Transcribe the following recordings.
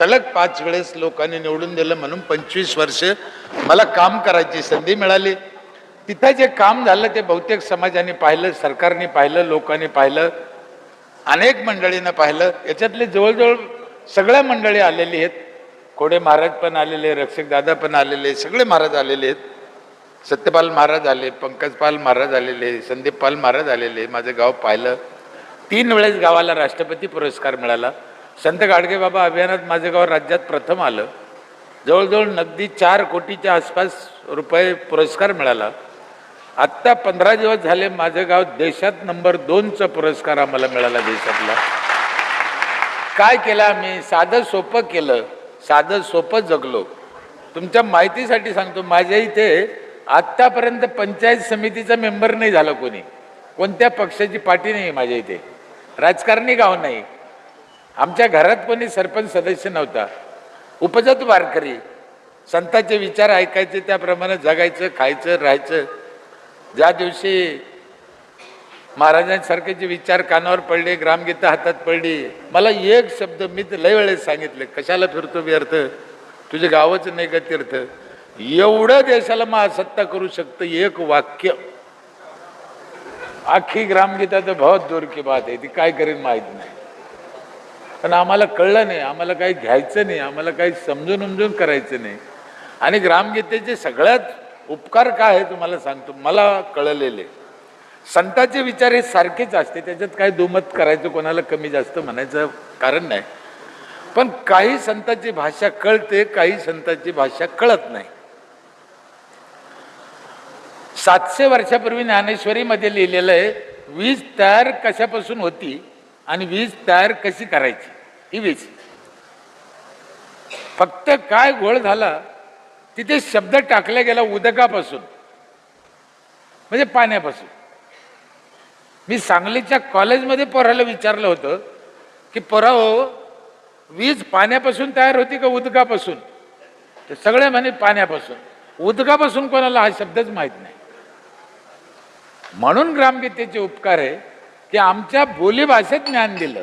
सलग पाच वेळेस लोकांनी निवडून दिलं म्हणून पंचवीस वर्ष मला काम करायची संधी मिळाली. तिथं जे काम झालं ते बहुतेक समाजाने पाहिलं सरकारने पाहिलं लोकांनी पाहिलं अनेक मंडळींना पाहिलं. याच्यातले जवळजवळ सगळ्या मंडळी आलेली आहेत. कोडे महाराज पण आलेले रक्षक दादा पण आलेले सगळे महाराज आलेले आहेत. सत्यपाल महाराज आले पंकजपाल महाराज आलेले संदीपपाल महाराज आलेले माझं गाव पाहिलं. तीन वेळेस गावाला राष्ट्रपती पुरस्कार मिळाला. संत गाडगे बाबा अभियानात माझं गाव राज्यात प्रथम आलं. जवळजवळ नगदी चार कोटीच्या आसपास रुपये पुरस्कार मिळाला. आत्ता पंधरा दिवस झाले माझं गाव देशात नंबर दोनचा पुरस्कार आम्हाला मिळाला देशातला. काय केलं आम्ही? साधं सोपं केलं. साधं सोपं जगलो. तुमच्या माहितीसाठी सांगतो माझ्या इथे आत्तापर्यंत पंचायत समितीचा मेंबर नाही झाला कोणी. कोणत्या पक्षाची पाठी नाही माझ्या इथे. राजकारणी गाव नाही. आमच्या घरात कोणी सरपंच सदस्य नव्हता. उपजत वारकरी. संतांचे विचार ऐकायचे त्याप्रमाणे जगायचं खायचं राहायचं. ज्या दिवशी महाराजांसारखे जे विचार कानावर पडले ग्रामगीता हातात पडली मला एक शब्द मी तर लय वेळेस सांगितले कशाला फिरतो व्यर्थ तुझे गावच नाही का तीर्थ? एवढं देशाला महासत्ता करू शकतं एक वाक्य. अख्खी ग्रामगीता तर बहुत दूर की बात आहे ती काय करेन माहीत नाही. पण आम्हाला कळलं नाही आम्हाला काही घ्यायचं नाही आम्हाला काही समजून उमजून करायचं नाही. आणि ग्रामगीतेचे सगळ्यात उपकार काय आहे तुम्हाला सांगतो मला कळलेले. संतांचे विचार हे सारखेच असते त्याच्यात काही दुमत करायचं कोणाला कमी जास्त म्हणायचं कारण नाही. पण काही संतांची भाषा कळते काही संतांची भाषा कळत नाही. सातशे वर्षापूर्वी ज्ञानेश्वरीमध्ये लिहिलेलं आहे वीज तयार कशापासून होती? आणि वीज तयार कशी करायची? ही वीज. फक्त काय घोळ झाला तिथे शब्द टाकला गेला उदकापासून. म्हणजे पाण्यापासून. मी सांगलीच्या कॉलेजमध्ये पोराला विचारलं होतं की पोरा हो वीज पाण्यापासून तयार होती का उदकापासून? तर सगळे म्हणे पाण्यापासून. उदकापासून कोणाला हा शब्दच माहीत नाही. म्हणून ग्रामगीतेचे उपकार आहे की आमच्या बोलीभाषेत ज्ञान दिलं.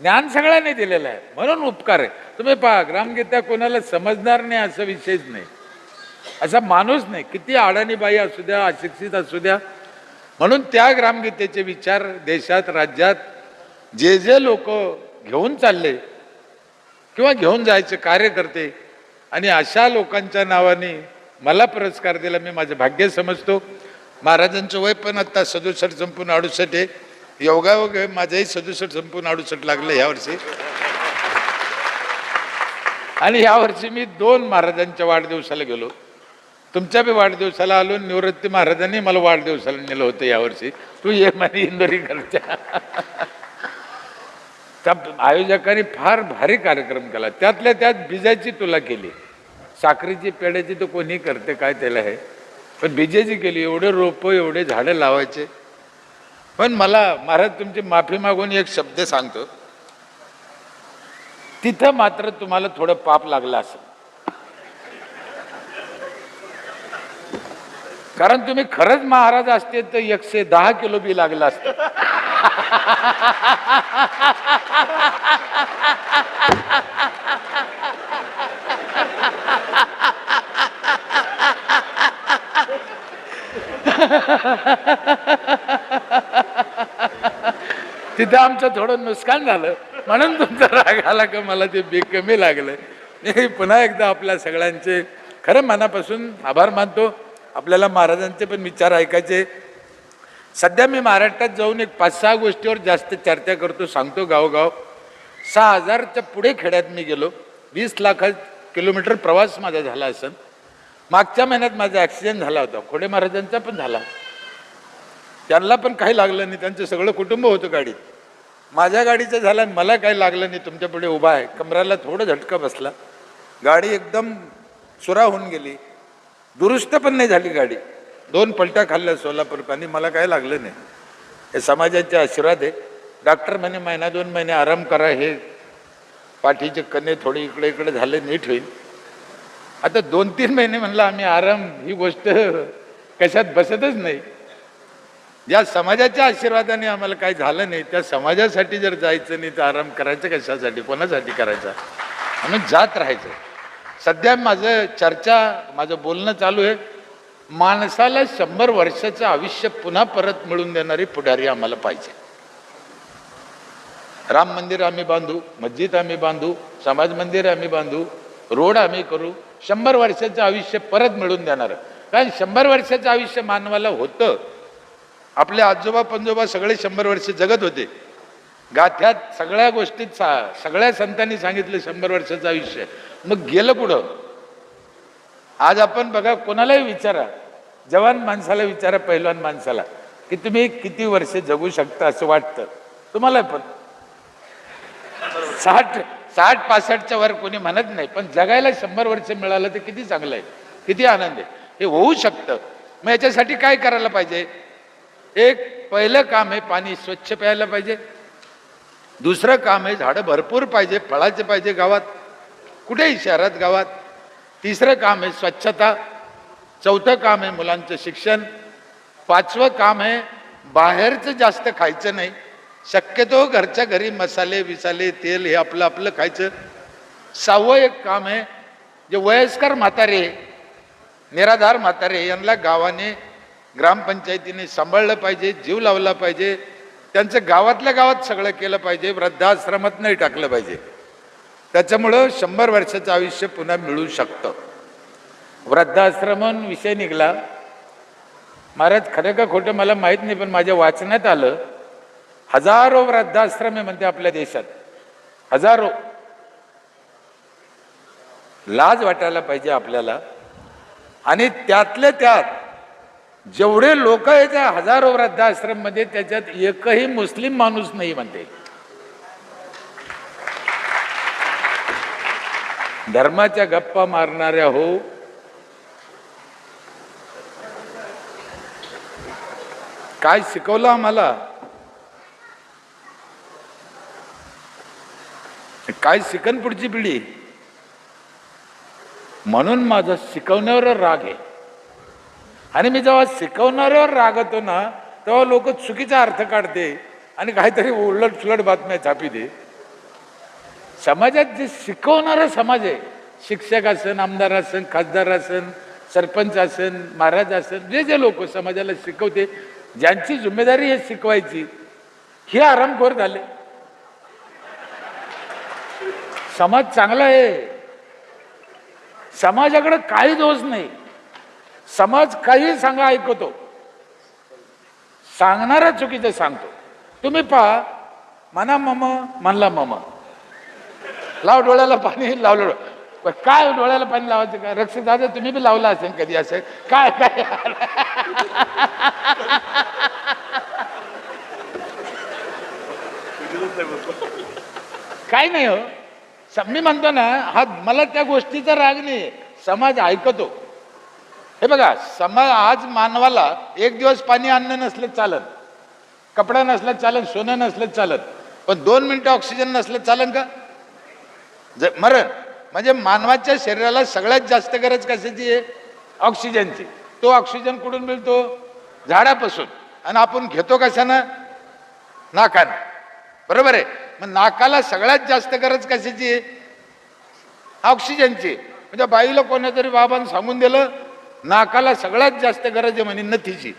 ज्ञान सगळ्यांनी दिलेलं आहे. म्हणून उपकार आहे. तुम्ही पहा ग्रामगीता कोणाला समजणार नाही असा विषयच नाही. असा माणूस नाही. किती अडाणीबाई असू द्या अशिक्षित असू द्या. म्हणून त्या ग्रामगीतेचे विचार देशात राज्यात जे जे लोक घेऊन चालले किंवा घेऊन जायचे कार्य करते आणि अशा लोकांच्या नावाने मला पुरस्कार दिला मी माझं भाग्य समजतो. महाराजांचं वय पण आत्ता सदुसष्ट संपून अडुसष्ट आहे. योगायोग माझंही सदुसष्ट संपून अडुसष्ट लागलं यावर्षी आणि यावर्षी मी दोन महाराजांच्या वाढदिवसाला गेलो. तुमच्या बी वाढदिवसाला आलो निवृत्ती महाराजांनी मला वाढदिवसाला नेलं होतं यावर्षी तू ये म्हणे इंदोरीकरच्या त्या आयोजकांनी फार भारी कार्यक्रम केला. त्यातल्या त्यात बिजाची तुला केली. साखरेची पेड्याची तर कोणी करते काय त्याला हे? पण बीजेची केली एवढे रोपं एवढे झाडं लावायचे. पण मला महाराज तुमची माफी मागून एक शब्द सांगतो. तिथं मात्र तुम्हाला थोडं पाप लागलं असेल. कारण तुम्ही खरंच महाराज असते तर एकशे दहा किलो बी लागलं असतं. तिथं आमचं थोडं नुकसान झालं. म्हणून तुमचा राग आला का मला ते बी कमी लागलं. मी पुन्हा एकदा आपल्या सगळ्यांचे खरं मनापासून आभार मानतो. आपल्याला महाराजांचे पण विचार ऐकायचे. सध्या मी महाराष्ट्रात जाऊन एक पाच सहा गोष्टीवर जास्त चर्चा करतो सांगतो गावगाव. सहा हजारच्या पुढे खेड्यात मी गेलो. वीस लाख किलोमीटर प्रवास माझा झाला असेल मागच्या महिन्यात माझा ॲक्सिडेंट झाला होता. खोडे महाराजांचा पण झाला. त्यांना पण काही लागलं नाही. त्यांचं सगळं कुटुंब होतं गाडीत. माझ्या गाडीचं झालं आणि मला काही लागलं नाही. तुमच्यापुढे उभा आहे. कमराला थोडं झटका बसला. गाडी एकदम सुरा होऊन गेली. दुरुस्त पण नाही झाली गाडी. दोन पलट्या खाल्ल्या सोलापूर मला काही लागलं नाही. हे समाजाचे आशीर्वाद आहे. डॉक्टर म्हणे महिना दोन महिने आराम करा. हे पाठीचे कणे थोडे इकडे इकडे झाले नीट होईल. आता दोन तीन महिने म्हणलं आम्ही आराम ही गोष्ट कशात बसतच नाही. ज्या समाजाच्या आशीर्वादाने आम्हाला काही झालं नाही त्या समाजासाठी जर जायचं नाही तर आराम करायचं कशासाठी? कोणासाठी करायचा? म्हणून जात राहायचं. सध्या माझं चर्चा माझं बोलणं चालू आहे. माणसाला शंभर वर्षाचं आयुष्य पुन्हा परत मिळून देणारी पुढारी आम्हाला पाहिजे. राम मंदिर आम्ही बांधू मस्जिद आम्ही बांधू समाज मंदिर आम्ही बांधू रोड आम्ही करू शंभर वर्षाचं आयुष्य परत मिळून देणार. कारण शंभर वर्षाचं आयुष्य मानवाला होतं. आपले आजोबा पंजोबा सगळे शंभर वर्ष जगत होते. गाथ्यात सगळ्या गोष्टीत सा सगळ्या संतांनी सांगितलं शंभर वर्षाचं आयुष्य. मग गेलं कुठं आज आपण बघा कोणालाही विचारा. जवान माणसाला विचारा पैलवान माणसाला की तुम्ही किती वर्ष जगू शकता असं वाटतं. तुम्हाला पण. साठ साठ पासष्टच्या वर कोणी म्हणत नाही पण जगायला शंभर वर्ष मिळालं तर किती चांगलं आहे. किती आनंद आहे. हे होऊ शकतं. मग याच्यासाठी काय करायला पाहिजे? एक पहिलं काम आहे पाणी स्वच्छ प्यायला पाहिजे. दुसरं काम आहे झाडं भरपूर पाहिजे फळाचे पाहिजे गावात कुठेही शहरात गावात. तिसरं काम आहे स्वच्छता. चौथं काम आहे मुलांचं शिक्षण. पाचवं काम आहे बाहेरचं जास्त खायचं नाही. शक्यतो घरच्या घरी मसाले विसाले तेल हे आपलं आपलं खायचं. सहावं एक काम आहे जे वयस्कर म्हातारे निराधार म्हातारे यांना गावाने ग्रामपंचायतीने सांभाळलं पाहिजे जीव लावला पाहिजे त्यांचं गावातल्या गावात सगळं केलं पाहिजे वृद्धाश्रमात नाही टाकलं पाहिजे. त्याच्यामुळं शंभर वर्षाचं आयुष्य पुन्हा मिळू शकतं. वृद्धाश्रमन विषय निघाला. महाराज खरं का खोटं मला माहीत नाही पण माझ्या वाचण्यात आलं हजारो वृद्धाश्रम आहे म्हणते आपल्या देशात. हजारो. लाज वाटायला पाहिजे आपल्याला. आणि त्यातल्या त्यात जेवढे लोक आहेत त्या हजारो वृद्धाश्रममध्ये त्याच्यात एकही मुस्लिम माणूस नाही म्हणते. धर्माच्या गप्पा मारणाऱ्या हो. काय शिकवलं आम्हाला? काय शिकन पुढची पिढी? म्हणून माझा शिकवण्यावर राग आहे. आणि मी जेव्हा शिकवणाऱ्यावर रागवतो ना तेव्हा लोक चुकीचा अर्थ काढते आणि काहीतरी उलट सुलट बातम्या छापी दे समाजात जे शिकवणारा समाज आहे शिक्षक असन आमदार असन खासदार असन सरपंच असन महाराज असन जे जे लोक समाजाला शिकवते ज्यांची जिम्मेदारी हे शिकवायची हे आरामखोर झाले. समाज चांगला आहे. समाजाकडे काही दोष नाही. समाज काही सांगा ऐकतो. सांगणारा चुकीचं सांगतो. तुम्ही पहा म्हणा मम म्हणला मम. लाव डोळ्याला पाणी लावलं काय डोळ्याला पाणी लावायचं का? रक्षक दादा तुम्ही बी लावला असेल कधी असेल? काय काय? काय नाही हो. स- मी म्हणतो ना हा मला त्या गोष्टीचा राग नाही समाज ऐकतो. हे बघा समाज आज मानवाला एक दिवस पाणी अन्न नसलं चालत. कपडा नसलं चालत सोनं नसलं चालत. पण दोन मिनिटं ऑक्सिजन नसलं चालन का? ज मरण म्हणजे मानवाच्या शरीराला सगळ्यात जास्त गरज कशाची आहे? ऑक्सिजनची तो ऑक्सिजन कुठून मिळतो? झाडापासून. आणि आपण घेतो कशानं? नाकानं. बरोबर आहे? मग नाकाला सगळ्यात जास्त गरज कशाची आहे? ऑक्सिजनची म्हणजे बाईला कोणातरी बाबांनी सांगून दिलं नाकाला सगळ्यात जास्त गरज आहे म्हणे नथीची.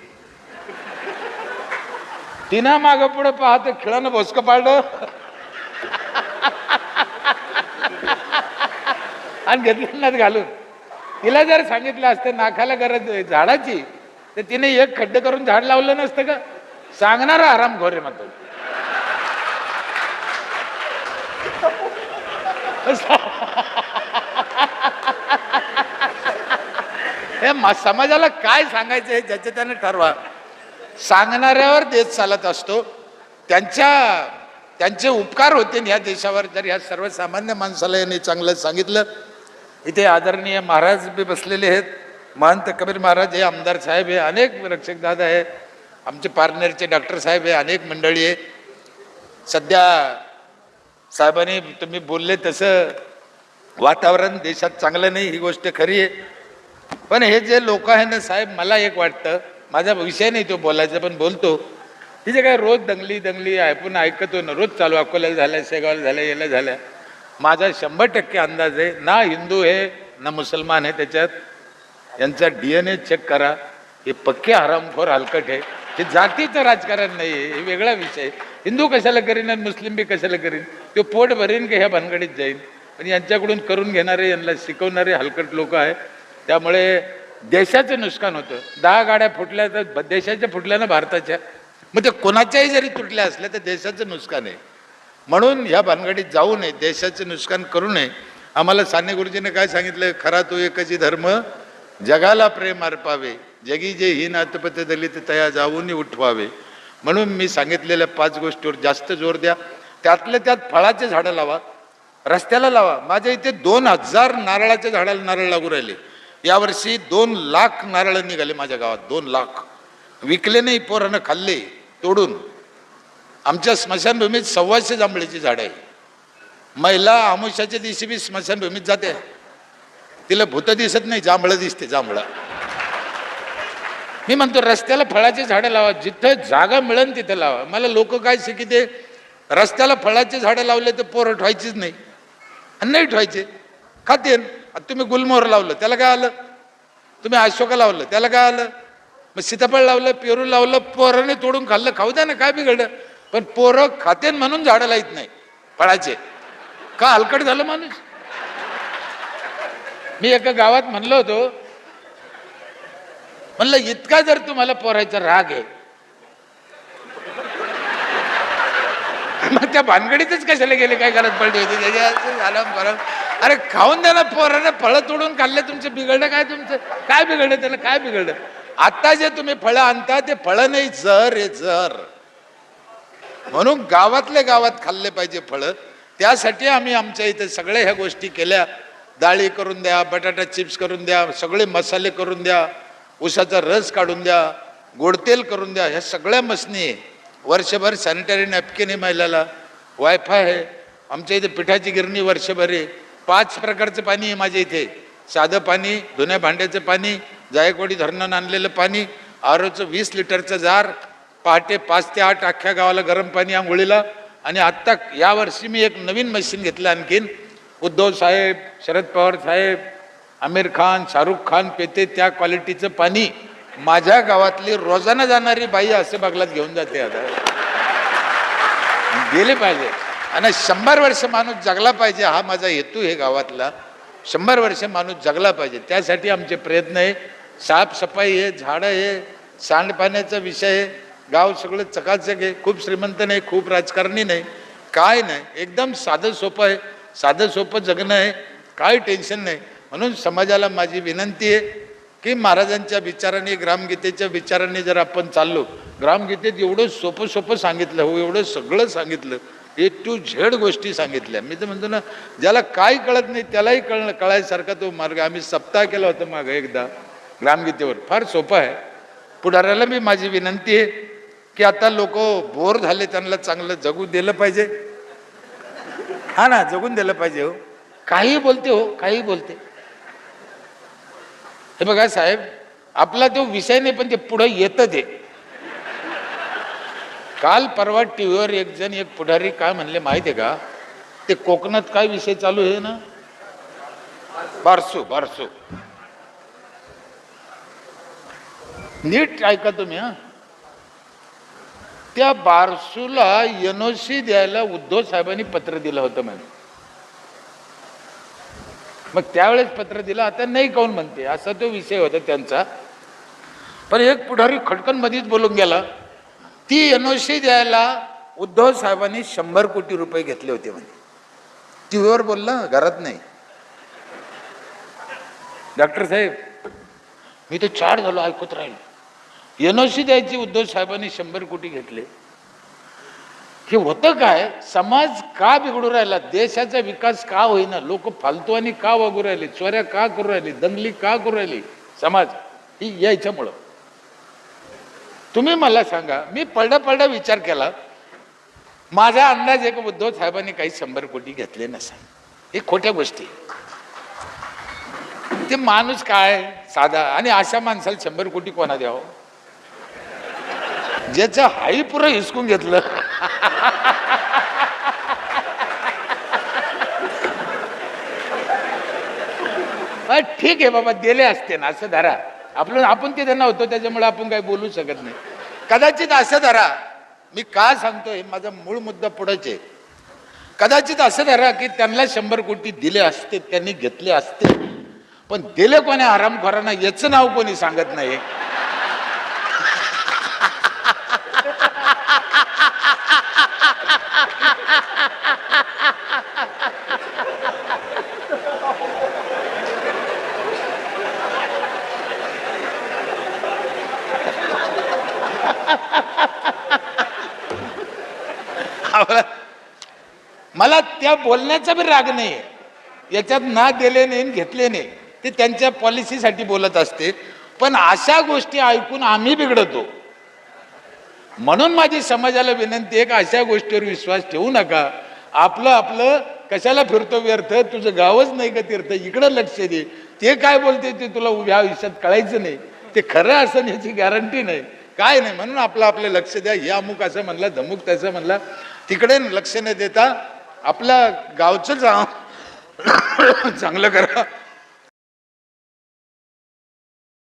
तिनं मागं पुढे पाहत खिळानं भोसकं पाडलं. आणि घेतलं घालून. तिला जर सांगितलं असतं नाकाला गरज झाडाची तर तिने एक खड्डे करून झाड लावलं नसतं का? सांगणार आराम घोरे म्हणतो. हे समाजाला काय सांगायचं हे ज्याच्या त्याने ठरवा. सांगणाऱ्यावर देश चालत असतो. त्यांच्या त्यांचे उपकार होते या देशावर. जर या सर्वसामान्य माणसाला यांनी चांगलं सांगितलं इथे आदरणीय महाराज बी बसलेले आहेत. महंत कबीर महाराज हे आमदार साहेब आहे अनेक रक्षक दादा आहे आमचे पार्टनरचे डॉक्टर साहेब आहे अनेक मंडळी आहे सध्या साहेबांनी तुम्ही बोलले तसं वातावरण देशात चांगलं नाही ही गोष्ट खरी आहे. पण हे जे लोक आहे ना साहेब मला एक वाटतं माझा विषय नाही तो बोलायचा पण बोलतो. हे जे काय रोज दंगली दंगली ऐकून ऐकतो ना रोज चालू अकोल्याला झाल्या शेगावला झाल्या याला झाल्या. माझा शंभर टक्के अंदाज आहे ना हिंदू आहे ना मुसलमान आहे त्याच्यात. यांचा डी एन ए चेक करा. हे पक्के हरामखोर हलकट आहे. हे जातीचं राजकारण नाही आहे हे वेगळा विषय आहे. हिंदू कशाला करीन आणि मुस्लिम बी कशाला करीन? तो पोट भरीन की ह्या भानगडीत जाईन? पण यांच्याकडून करून घेणारे यांना शिकवणारे हलकट लोक आहे त्यामुळे देशाचं नुकसान होतं. दहा गाड्या फुटल्या तर देशाच्या फुटल्या ना भारताच्या. मग ते कोणाच्याही जरी तुटल्या असल्या तर देशाचं नुकसान आहे. म्हणून ह्या भानगडीत जाऊ नये देशाचं नुकसान करू नये. आम्हाला साने गुरुजीने काय सांगितलं? खरा तो एकची धर्म जगाला प्रेम अर्पावे. जगी जे ही नातपते दलित तया जाऊन उठवावे. म्हणून मी सांगितलेल्या पाच गोष्टीवर जास्त जोर द्या. त्यातल्या त्यात फळाचे झाडं लावा रस्त्याला लावा. माझ्या इथे दोन हजार नारळाच्या झाडाला नारळ लागू राहिले. यावर्षी दोन लाख नारळ निघाले माझ्या गावात दोन लाख. विकले नाही पोरानं खाल्ले तोडून. आमच्या स्मशानभूमीत सव्वाशे जांभळीची झाडं आहे. महिला आमुष्याच्या दिवशी बी स्मशानभूमीत जाते. तिला भूत दिसत नाही जांभळं दिसते जांभळं. मी म्हणतो रस्त्याला फळाची झाडं लावा जिथं जागा मिळेल तिथं लावा. मला लोक काय शिकिते? रस्त्याला फळाची झाडं लावले तर पोरं ठवायचीच नाही. आणि नाही ठवायचे. खातेन. तुम्ही गुलमोहर लावलं त्याला काय आलं? तुम्ही अशोका लावलं त्याला काय आलं? मग सीताफळ लावलं पेरू लावलं पोराने तोडून खाल्लं खाऊ द्या ना काय बिघडलं? पण पोरं खातेन म्हणून झाडं लाईत नाही फळाचे. का हलकट झालं माणूस? मी एका गावात म्हणलो होतो म्हणलं इतका जर तुम्हाला पोरायचा राग आहे मग त्या भानगडीतच कशाला गेले काय गरज पडली होती? त्याच्या झालं बरं. अरे खाऊन द्या ना पोराने फळं तोडून खाल्ले तुमचं. बिघडलं काय तुमचं? काय बिघडलं त्याला? काय बिघडलं? आता जे तुम्ही फळं आणता ते फळं नाही. जर हे जर. म्हणून गावातले गावात खाल्ले पाहिजे फळं. त्यासाठी आम्ही आमच्या इथे सगळ्या ह्या गोष्टी केल्या. डाळी करून द्या बटाटा चिप्स करून द्या सगळे मसाले करून द्या उसाचा रस काढून द्या गोडतेल करून द्या. ह्या सगळ्या मसनी आहे. वर्षभर सॅनिटरी नॅपकिन आहे महिलाला. वायफाय आहे. आमच्या इथे पिठाची गिरणी वर्षभर आहे. पाच प्रकारचं पाणी आहे माझ्या इथे. साधं पाणी धुण्या भांड्याचं पाणी जायकवाडी धरणानं आणलेलं पाणी आरोचं वीस लिटरचं जार पहाटे पाच ते आठ अख्ख्या गावाला गरम पाणी आंघोळीला. आणि आत्ता यावर्षी मी एक नवीन मशीन घेतलं आणखीन. उद्धव साहेब शरद पवार साहेब आमिर खान शाहरुख खान पेते त्या क्वालिटीचं पाणी माझ्या गावातली रोजाना जाणारी बाई असे बागलात घेऊन जाते आता. गेले पाहिजे. आणि शंभर वर्ष माणूस जगला पाहिजे हा माझा हेतू आहे गावातला. शंभर वर्ष माणूस जगला पाहिजे. त्यासाठी आमचे प्रयत्न आहे. साफसफाई आहे झाडं आहे सांडपाण्याचा विषय आहे. गाव सगळं चकाचक आहे. खूप श्रीमंत नाही खूप राजकारणी नाही. काय नाही. एकदम साधं सोपं आहे. साधं सोपं जगणं आहे. काय टेन्शन नाही. म्हणून समाजाला माझी विनंती आहे की महाराजांच्या विचाराने ग्रामगीतेच्या विचाराने जर आपण चाललो ग्रामगीतेत एवढं सोपं सोपं सांगितलं हो एवढं सगळं सांगितलं ए टू झेड गोष्टी सांगितल्या. मी तर म्हणतो ना ज्याला काय कळत नाही त्यालाही कळणं कळायसारखा तो मार्ग. आम्ही सप्ताह केला होता मागं एकदा ग्रामगीतेवर. फार सोपं आहे. पुढाऱ्याला मी माझी विनंती आहे की आता लोक बोर झाले त्यांना चांगलं जगू दिलं पाहिजे. हा ना जगून दिलं पाहिजे हो. काही बोलते हो काही बोलते. हे बघा साहेब आपला तो विषय नाही पण ते पुढं येतं ते. काल परवा टीव्हीवर एक जण एक पुढारी काय म्हणले माहिती आहे का? ते कोकणात काय विषय चालू आहे ना? बारसू बारसू. नीट ऐका तुम्ही हा. त्या बारसूला एनओसी द्यायला उद्धव साहेबांनी पत्र दिलं होतं म्हणे. मग त्यावेळेस पत्र दिलं आता नाही काऊन म्हणते? असा तो विषय होता त्यांचा. पण एक पुढारी खटकन मध्येच बोलून गेला. ती एनओसी द्यायला उद्धव साहेबांनी शंभर कोटी रुपये घेतले होते म्हणे. टीव्हीवर बोलला घरात नाही. डॉक्टर साहेब. मी तर चार झालो ऐकत राहिलो. एनओसी द्यायची उद्धव साहेबांनी शंभर कोटी घेतले. हे होतं काय? समाज का बिघडू राहिला? देशाचा विकास का होईना? लोक फालतूवानी का वागू राहिले? चोऱ्या का करू राहिली? दंगली का करू राहिली? समाज ही यायच्यामुळं तुम्ही मला सांगा मी पडदा पडदा विचार केला. माझा अंदाज आहे की उद्धव साहेबांनी काही शंभर कोटी घेतले नसा हे खोट्या गोष्टी. ते माणूस काय? साधा आणि अशा माणसाला शंभर कोटी कोणा द्यावं? ज्याचं हाई पुरं हिसकून घेतलं. ठीक आहे बाबा दिले असते ना असं धरा. आपलं आपण ते त्यांना होतो त्याच्यामुळे आपण काही बोलू शकत नाही. कदाचित असं धरा. मी का सांगतोय? माझा मूळ मुद्दा पुढेच आहे. कदाचित असं धरा की त्यांना शंभर कोटी दिले असते त्यांनी घेतले असते. पण दिले कोणी? हरामखोरांना याचं नाव कोणी सांगत नाही मला त्या बोलण्याचा बी राग नाही याच्यात ना दिले नाही घेतले नाही. ते त्यांच्या पॉलिसीसाठी बोलत असते. पण अशा गोष्टी ऐकून आम्ही बिघडतो. म्हणून माझी समाजाला विनंती आहे का अशा गोष्टीवर विश्वास ठेवू नका. आपलं आपलं कशाला फिरतो व्यर्थ? तुझं गावच नाही का तीर्थ? इकडं लक्ष दे. ते काय बोलते ते तुला उभ्या आयुष्यात कळायचं नाही. ते खरं असं याची गॅरंटी नाही. काय नाही म्हणून आपलं आपलं लक्ष द्या. हे अमुक असं म्हणला धमुक तसं म्हणला. तिकडे लक्ष न देता आपल्या गावचं जा चांगलं करा.